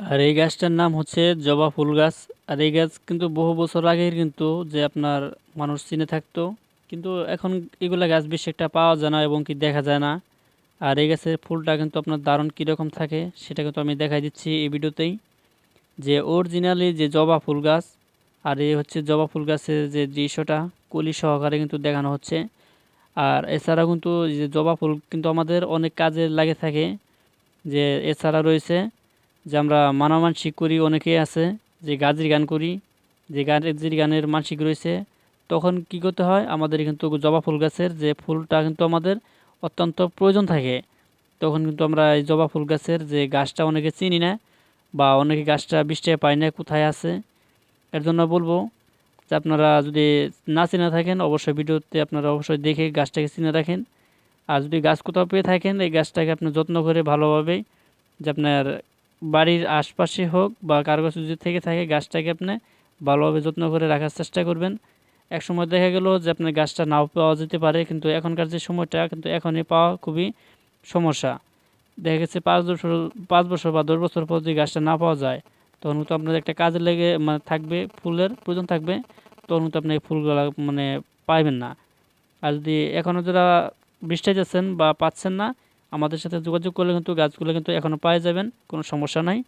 আর এই গাছটার নাম হচ্ছে জবা ফুল গাছ। আর এই গাছ কিন্তু বহু বছর আগের কিন্তু যে আপনার মানুষ চিনে থাকতো। কিন্তু এখন এগুলা গাছ বেশি একটা পাওয়া যায় না এবং কি দেখা যায় না। আর এই গাছের ফুলটা কিন্তু আপনার দারুণ কীরকম থাকে সেটা কিন্তু আমি দেখাই দিচ্ছি এই ভিডিওতেই। যে অরিজিনালি যে জবা ফুল গাছ, আর এই হচ্ছে জবা ফুল গাছের যে দৃশ্যটা কলি সহকারে কিন্তু দেখানো হচ্ছে। আর এছাড়া কিন্তু যে জবা ফুল কিন্তু আমাদের অনেক কাজে লাগে থাকে। যে এছাড়া রয়েছে যে আমরা মানামানসিক করি, অনেকেই আছে যে গাজির গান করি, যে গাজির গানের মানসিক রয়েছে, তখন কি করতে হয়? আমাদের কিন্তু জবা ফুল গাছের যে ফুলটা কিন্তু আমাদের অত্যন্ত প্রয়োজন থাকে। তখন কিন্তু আমরা এই জবা ফুল গাছের যে গাছটা অনেকে চিনি না বা অনেকে গাছটা বৃষ্টি পায় না, কোথায় আছে, এর জন্য বলব যে আপনারা যদি না চিনে থাকেন, অবশ্যই ভিডিওতে আপনারা অবশ্যই দেখে গাছটাকে চিনে রাখেন। আর যদি গাছ কোথাও পেয়ে থাকেন, এই গাছটাকে আপনি যত্ন করে ভালোভাবে যে আপনার বাড়ির আশপাশে হোক বা কারও কাছে যদি থেকে থাকে গাছটাকে আপনি ভালোভাবে যত্ন করে রাখার চেষ্টা করবেন। এক সময় দেখা গেল যে আপনার গাছটা নাও পাওয়া যেতে পারে, কিন্তু এখনকার যে সময়টা, কিন্তু এখনই পাওয়া খুবই সমস্যা। দেখা গেছে পাঁচ বছর পাঁচ বছর বা দশ বছর পর যদি গাছটা না পাওয়া যায়, তখন তো আপনার একটা কাজে লেগে মানে থাকবে, ফুলের প্রয়োজন থাকবে, তখন কিন্তু আপনি ফুলগুলো মানে পাইবেন না। আর যদি এখনও যারা বৃষ্টি যাচ্ছেন বা পাচ্ছেন না আমাদের সাথে যোগাযোগ করলে কিন্তু গাছগুলো কিন্তু এখনও পাওয়া যাবেন কোনো সমস্যা নাই।